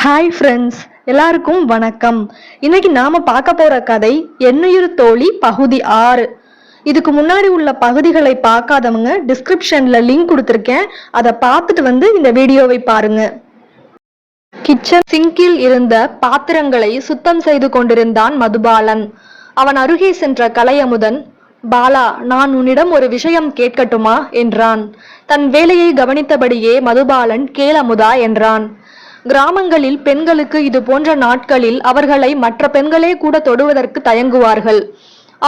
Hi friends எல்லாருக்கும் வணக்கம். இன்னைக்கு நாம பார்க்க போற கதை எண்ணுயிர் தோழி பகுதி ஆறு. இதுக்கு முன்னாடி உள்ள பகுதிகளை பார்க்காதவங்க டிஸ்கிரிப்ஷன்ல லிங்க் கொடுத்துருக்கேன். அதை பார்த்துட்டு வந்து இந்த வீடியோவை பாருங்க. கிச்சன் சிங்கில் இருந்த பாத்திரங்களை சுத்தம் செய்து கொண்டிருந்தான் மதுபாலன். அவன் அருகே சென்ற கலையமுதன் பாலா நான் உன்னிடம் ஒரு விஷயம் கேட்கட்டுமா? என்றான். தன் வேலையை கவனித்தபடியே மதுபாலன் கேளமுதா என்றான். கிராமங்களில் பெண்களுக்கு இது போன்ற நாட்களில் அவர்களை மற்ற பெண்களே கூட தொடுவதற்கு தயங்குவார்கள்.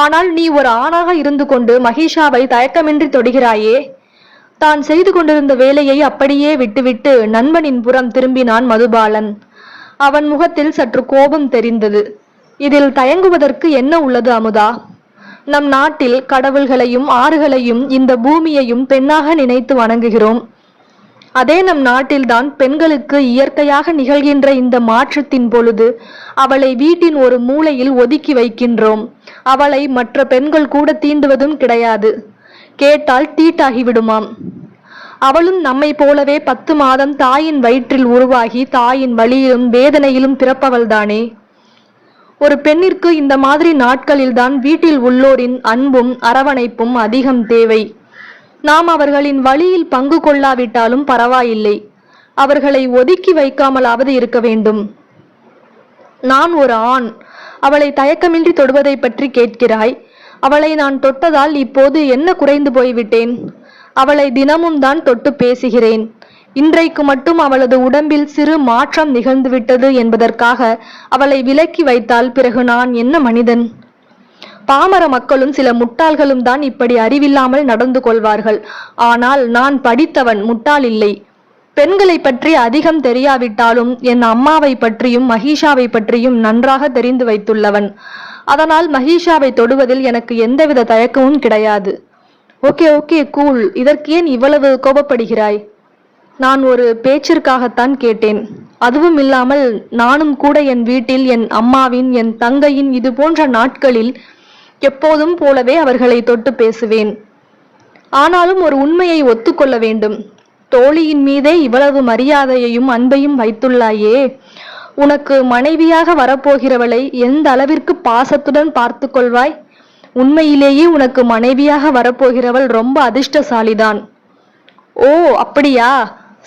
ஆனால் நீ ஒரு ஆணாக இருந்து கொண்டு மகிஷாவை தயக்கமின்றி தொடுகிறாயே. தான் செய்து கொண்டிருந்த வேலையை அப்படியே விட்டுவிட்டு நண்பனின் புறம் திரும்பினான் மதுபாலன். அவன் முகத்தில் சற்று கோபம் தெரிந்தது. இதில் தயங்குவதற்கு என்ன உள்ளது அமுதா? நம் நாட்டில் கடவுள்களையும் ஆறுகளையும் இந்த பூமியையும் பெண்ணாக நினைத்து வணங்குகிறோம். அதே நம் நாட்டில்தான் பெண்களுக்கு இயற்கையாக நிகழ்கின்ற இந்த மாற்றத்தின் பொழுது அவளை வீட்டின் ஒரு மூலையில் ஒதுக்கி வைக்கின்றோம். அவளை மற்ற பெண்கள் கூட தீண்டுவதும் கிடையாது. கேட்டால் தீட்டாகிவிடுமாம். அவளும் நம்மை போலவே பத்து மாதம் தாயின் வயிற்றில் உருவாகி தாயின் வழியிலும் வேதனையிலும் பிறப்பவள்தானே. ஒரு பெண்ணிற்கு இந்த மாதிரி நாட்களில்தான் வீட்டில் உள்ளோரின் அன்பும் அரவணைப்பும் அதிகம் தேவை. நாம் அவர்களின் வழியில் பங்கு கொள்ளாவிட்டாலும் பரவாயில்லை. அவர்களை ஒதுக்கி வைக்காமலாவது இருக்க வேண்டும். நான் ஒரு ஆண். அவளை தயக்கமின்றி தொடுவதை பற்றி கேட்கிறாய். அவளை நான் தொட்டதால் இப்போது என்ன குறைந்து போய்விட்டேன்? அவளை தினமும் தான் தொட்டு பேசுகிறேன். இன்றைக்கு மட்டும் அவளது உடம்பில் சிறு மாற்றம் நிகழ்ந்துவிட்டது என்பதற்காக அவளை விலக்கி வைத்தால் பிறகு நான் என்ன மனிதன்? பாமர மக்களும் சில முட்டாள்களும் தான் இப்படி அறிவில்லாமல் நடந்து கொள்வார்கள். ஆனால் நான் படித்தவன் முட்டாள் இல்லை. பெண்களை பற்றி அதிகம் தெரியாவிட்டாலும் என் அம்மாவை பற்றியும் மகிஷாவை பற்றியும் நன்றாக தெரிந்து வைத்துள்ளவன். அதனால் மகிஷாவை தொடுவதில் எனக்கு எந்தவித தயக்கமும் கிடையாது. Okay okay cool. இதற்கு ஏன் இவ்வளவு கோபப்படுகிறாய்? நான் ஒரு பேச்சிற்காகத்தான் கேட்டேன். அதுவும் இல்லாமல் நானும் கூட என் வீட்டில் என் அம்மாவின் என் தங்கையின் இது போன்ற நாட்களில் எப்போதும் போலவே அவர்களை தொட்டு பேசுவேன். ஆனாலும் ஒரு உண்மையை ஒத்துக்கொள்ள வேண்டும். தோழியின் மீதே இவ்வளவு மரியாதையையும் அன்பையும் வைத்துள்ளாயே உனக்கு மனைவியாக வரப்போகிறவளை எந்த அளவிற்கு பாசத்துடன் பார்த்து கொள்வாய் உண்மையிலேயே உனக்கு மனைவியாக வரப்போகிறவள் ரொம்ப அதிர்ஷ்டசாலிதான். ஓ அப்படியா?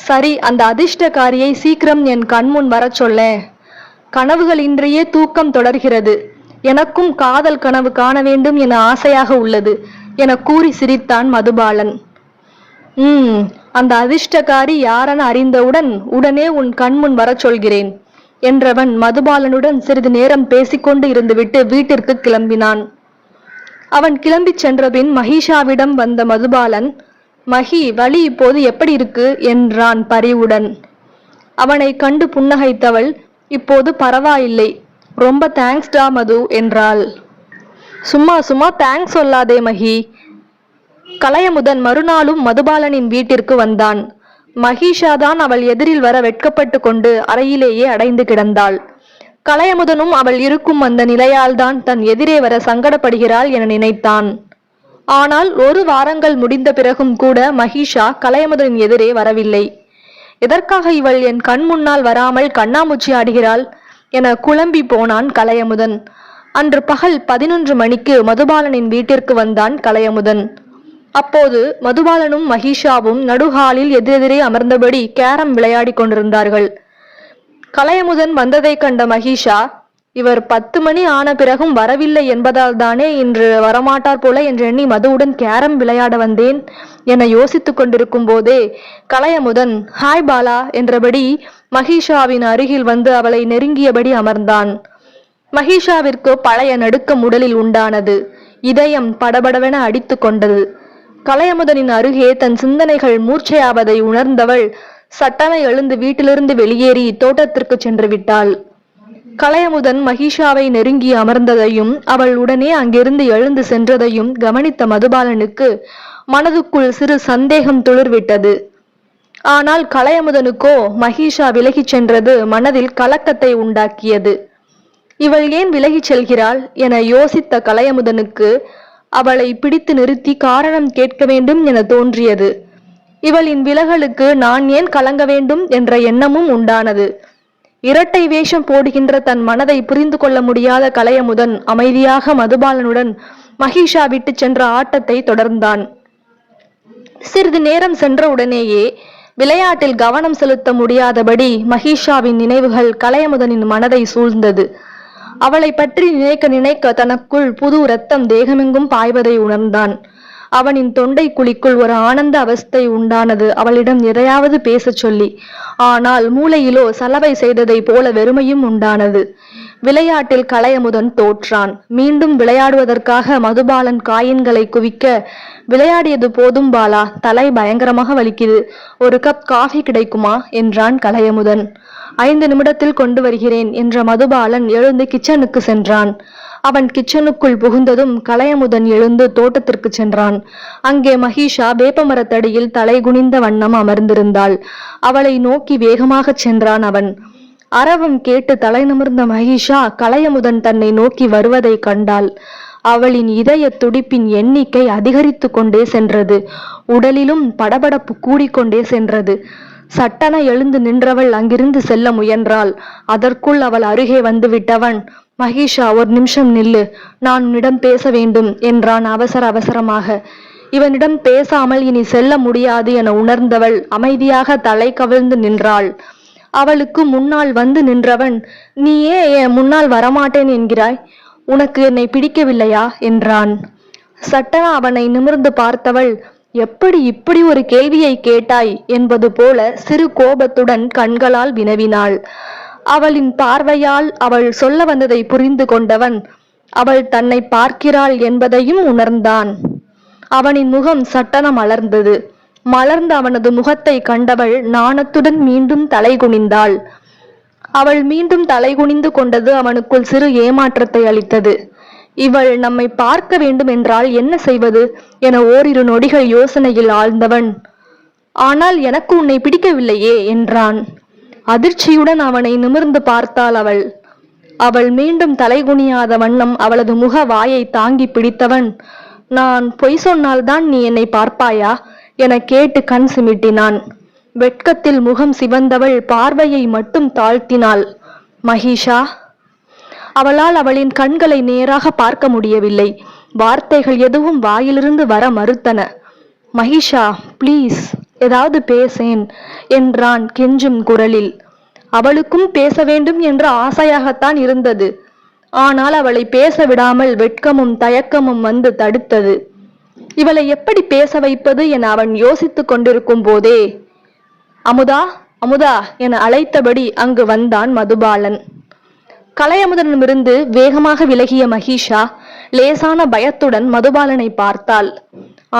சரி அந்த அதிர்ஷ்டக்காரியை சீக்கிரம் என் கண்முன் வரச் சொல்ல கனவுகளின்றியே தூக்கம் தொடர்கிறது. எனக்கும் காதல் கனவு காண வேண்டும் என ஆசையாக உள்ளது என கூறி சிரித்தான் மதுபாலன். ம் அந்த அதிர்ஷ்டக்காரி யாரென அறிந்தவுடன் உடனே உன் கண்முன் வரச் சொல்கிறேன் என்றவன் மதுபாலனுடன் சிறிது நேரம் பேசிக்கொண்டு இருந்துவிட்டு வீட்டிற்கு கிளம்பினான். அவன் கிளம்பிச் சென்றபின் மகிஷாவிடம் வந்த மதுபாலன் மகி வழி இப்போது எப்படி இருக்கு? என்றான் பரிவுடன். அவனை கண்டு புன்னகைத்தவள் இப்போது பரவாயில்லை ரொம்ப தேங்க்ஸ்டா மது என்றாள். சும்மா சும்மா தேங்க்ஸ் சொல்லாதே மகி. கலையமுதன் மறுநாளும் மதுபாலனின் வீட்டிற்கு வந்தான். மகிஷா தான் அவள் எதிரில் வர வெட்கப்பட்டு கொண்டு அறையிலேயே அடைந்து கிடந்தாள். கலையமுதனும் அவள் இருக்கும் அந்த நிலையால் தான் தன் எதிரே வர சங்கடப்படுகிறாள் என நினைத்தான். ஆனால் ஒரு வாரங்கள் முடிந்த பிறகும் கூட மகிஷா கலையமுதனின் எதிரே வரவில்லை. எதற்காக இவள் என் கண் முன்னால் வராமல் கண்ணாமூச்சி ஆடுகிறாள்? என குழம்பி போனான் கலையமுதன். அன்று பகல் பதினொன்று மணிக்கு மதுபாலனின் வீட்டிற்கு வந்தான் கலையமுதன். அப்போது மதுபாலனும் மகிஷாவும் நடுஹாலில் எதிரெதிரே அமர்ந்தபடி கேரம் விளையாடிக் கொண்டிருந்தார்கள். கலையமுதன் வந்ததை கண்ட மகிஷா இவர் பத்து மணி ஆன பிறகும் வரவில்லை என்பதால் தானே இன்று வரமாட்டார் போல என்று எண்ணி மதுவுடன் கேரம் விளையாட வந்தேன். என யோசித்துக் கொண்டிருக்கும் போதே கலையமுதன் ஹாய் பாலா என்றபடி மகிஷாவின் அருகில் வந்து அவளை நெருங்கியபடி அமர்ந்தான். மகிஷாவிற்கு பழைய நடுக்கம் உடலில் உண்டானது. இதயம் படபடவென அடித்து கொண்டது. கலையமுதனின் அருகே தன் சிந்தனைகள் மூர்ச்சையாவதை உணர்ந்தவள் சட்டனை எழுந்து வீட்டிலிருந்து வெளியேறி தோட்டத்திற்கு சென்று விட்டாள். கலையமுதன் மகிஷாவை நெருங்கி அமர்ந்ததையும் அவள் உடனே அங்கிருந்து எழுந்து சென்றதையும் கவனித்த மதுபாலனுக்கு மனதுக்குள் சிறு சந்தேகம் துளிர்விட்டது. ஆனால் கலையமுதனுக்கோ? மகிஷா விலகிச் சென்றது மனதில் கலக்கத்தை உண்டாக்கியது. இவள் ஏன் விலகிச் செல்கிறாள்? என யோசித்த கலையமுதனுக்கு அவளை பிடித்து நிறுத்தி காரணம் கேட்க வேண்டும் என தோன்றியது. இவளின் விலகலுக்கு நான் ஏன் கலங்க வேண்டும்? என்ற எண்ணமும் உண்டானது. இரட்டை வேஷம் போடுகின்ற தன் மனதை புரிந்து கொள்ள முடியாத கலையமுதன் அமைதியாக மதுபாலனுடன் மகிஷா விட்டு சென்ற ஆட்டத்தை தொடர்ந்தான். சிறிது நேரம் சென்ற உடனேயே விளையாட்டில் கவனம் செலுத்த முடியாதபடி மகிஷாவின் நினைவுகள் கலையமுதனின் மனதை சூழ்ந்தது. அவளை பற்றி நினைக்க நினைக்க தனக்குள் புது ரத்தம் தேகமெங்கும் பாய்வதை உணர்ந்தான். அவனின் தொண்டை குழிக்குள் ஒரு ஆனந்த அவஸ்தை உண்டானது. அவளிடம் எதையாவது பேசச் சொல்லி ஆனால் மூளையிலோ சலவை செய்ததைப் போல வெறுமையும் உண்டானது. விளையாட்டில் கலையமுதன் தோற்றான். மீண்டும் விளையாடுவதற்காக மதுபாலன் காயின்களை குவிக்க விளையாடியது போதும் பாலா தலை பயங்கரமாக வலிக்குது. ஒரு கப் காஃபி கிடைக்குமா? என்றான் கலையமுதன். ஐந்து நிமிடத்தில் கொண்டு வருகிறேன் என்ற மதுபாலன் எழுந்து கிச்சனுக்கு சென்றான். அவன் கிச்சனுக்குள் புகுந்ததும் கலையமுதன் எழுந்து தோட்டத்திற்கு சென்றான். அங்கே மகிஷா வேப்பமரத்தடியில் தலை குனிந்த வண்ணம் அமர்ந்திருந்தாள். அவளை நோக்கி வேகமாகச் சென்றான் அவன். அரவம் கேட்டு தலை நிமிர்ந்த மகிஷா கலையமுதன் தன்னை நோக்கி வருவதை கண்டாள். அவளின் இதய துடிப்பின் எண்ணிக்கை அதிகரித்து கொண்டே சென்றது. உடலிலும் படபடப்பு கூடிக்கொண்டே சென்றது. சட்டென எழுந்து நின்றவள் அங்கிருந்து செல்ல முயன்றாள். அதற்குள் அவள் அருகே வந்து விட்டவன் மகிஷா ஒரு நிமிஷம் நில்லு. நான் உன்னிடம் பேச வேண்டும் என்றான் அவசர அவசரமாக. இவனிடம் பேசாமல் இனி செல்ல முடியாது என உணர்ந்தவள் அமைதியாக தலை கவிழ்ந்து நின்றாள். அவளுக்கு முன்னால் வந்து நின்றவன் நீ ஏன் என் முன்னால் வரமாட்டேன் என்கிறாய். உனக்கு என்னை பிடிக்கவில்லையா? என்றான். சட்டன அவனை நிமிர்ந்து பார்த்தவள் எப்படி இப்படி ஒரு கேள்வியை கேட்டாய்? என்பது போல சிறு கோபத்துடன் கண்களால் வினவினாள். அவளின் பார்வையால் அவள் சொல்ல வந்ததை புரிந்து கொண்டவன் அவள் தன்னை பார்க்கிறாள் என்பதையும் உணர்ந்தான். அவனின் முகம் சட்டனம் அலர்ந்தது. மலர்ந்த அவனது முகத்தை கண்டவள் நாணத்துடன் மீண்டும் தலை குனிந்தாள். அவள் மீண்டும் தலை குனிந்து கொண்டது அவனுக்குள் சிறு ஏமாற்றத்தை அளித்தது. இவள் நம்மை பார்க்க வேண்டும் என்றால் என்ன செய்வது? என ஓரிரு நொடிகள் யோசனையில் ஆழ்ந்தவன். ஆனால் எனக்கு உன்னை பிடிக்கவில்லையே என்றான். அதிர்ச்சியுடன் அவனை நிமிர்ந்து பார்த்தாள் அவள். அவள் மீண்டும் தலைகுனியாத வண்ணம் அவளது முக வாயை தாங்கி பிடித்தவன். நான் பொய் சொன்னால்தான் நீ என்னை பார்ப்பாயா? என கேட்டு கண் சிமிட்டினான். வெட்கத்தில் முகம் சிவந்தவள் பார்வையை மட்டும் தாழ்த்தினாள். மகிஷா அவளால் அவளின் கண்களை நேராக பார்க்க முடியவில்லை. வார்த்தைகள் எதுவும் வாயிலிருந்து வர மறுத்தன. மகிஷா ப்ளீஸ் ஏதாவது பேசேன் என்றான் கெஞ்சும் குரலில். அவளுக்கும் பேச வேண்டும் என்ற ஆசையாகத்தான் இருந்தது. ஆனால் அவளை பேச விடாமல் வெட்கமும் தயக்கமும் வந்து தடுத்தது. இவளை எப்படி பேச வைப்பது என அவன் யோசித்துக் கொண்டிருக்கும் போதே அமுதா அமுதா என அழைத்தபடி அங்கு வந்தான் மதுபாலன். கலையமுதனிடமிருந்து வேகமாக விலகிய மகிஷா லேசான பயத்துடன் மதுபாலனை பார்த்தாள்.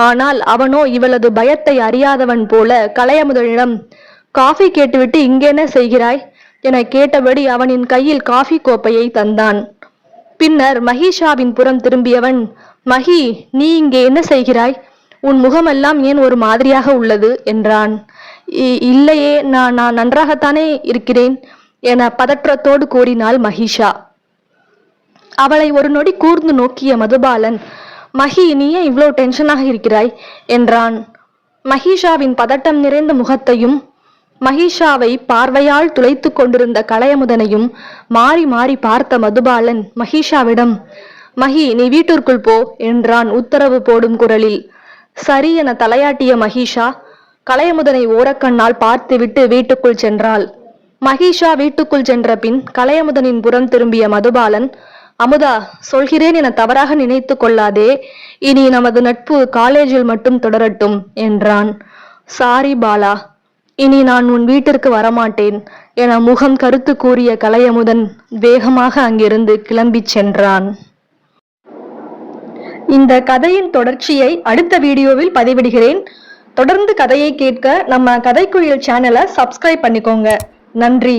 ஆனால் அவனோ இவளது பயத்தை அறியாதவன் போல கலையமுதனிடம் காஃபி கேட்டுவிட்டு இங்கேன செய்கிறாய்? என கேட்டபடி அவனின் கையில் காஃபி கோப்பையை தந்தான். பின்னர் மகிஷாவின் புறம் திரும்பியவன் மகி நீ இங்கே என்ன செய்கிறாய்? உன் முகமெல்லாம் ஏன் ஒரு மாதிரியாக உள்ளது? என்றான். "இ- இல்லையே நான் நான் நன்றாகத்தானே இருக்கிறேன் என பதற்றத்தோடு கூறினாள் மகிஷா. அவளை ஒரு நொடி கூர்ந்து நோக்கிய மதுபாலன் மகி நீயே இவ்வளோ டென்ஷனாக இருக்கிறாய்? என்றான். மகிஷாவின் பதட்டம் நிறைந்த முகத்தையும் மகிஷாவை பார்வையால் துளைத்துக் கொண்டிருந்த கலையமுதனையும் மாறி மாறி பார்த்த மதுபாலன் மகிஷாவிடம் மகி நீ வீட்டிற்குள் போ என்றான் உத்தரவு போடும் குரலில். சரி என தலையாட்டிய மகிஷா கலையமுதனை ஓரக்கண்ணால் பார்த்துவிட்டு வீட்டுக்குள் சென்றாள். மகிஷா வீட்டுக்குள் சென்ற பின் கலையமுதனின் புறம் திரும்பிய மதுபாலன் அமுதா சொல்கிறேன் என தவறாக நினைத்து கொள்ளாதே இனி நமது நட்பு காலேஜில் மட்டும் தொடரட்டும் என்றான். சாரி பாலா இனி நான் உன் வீட்டிற்கு வரமாட்டேன் என முகம் கருத்து கூறிய கலையமுதன் வேகமாக அங்கிருந்து கிளம்பிச் சென்றான். இந்த கதையின் தொடர்ச்சியை அடுத்த வீடியோவில் பதிவிடுகிறேன். தொடர்ந்து கதையை கேட்க நம்ம கதைக்குயில் சேனலை சப்ஸ்கிரைப் பண்ணிக்கோங்க. நன்றி.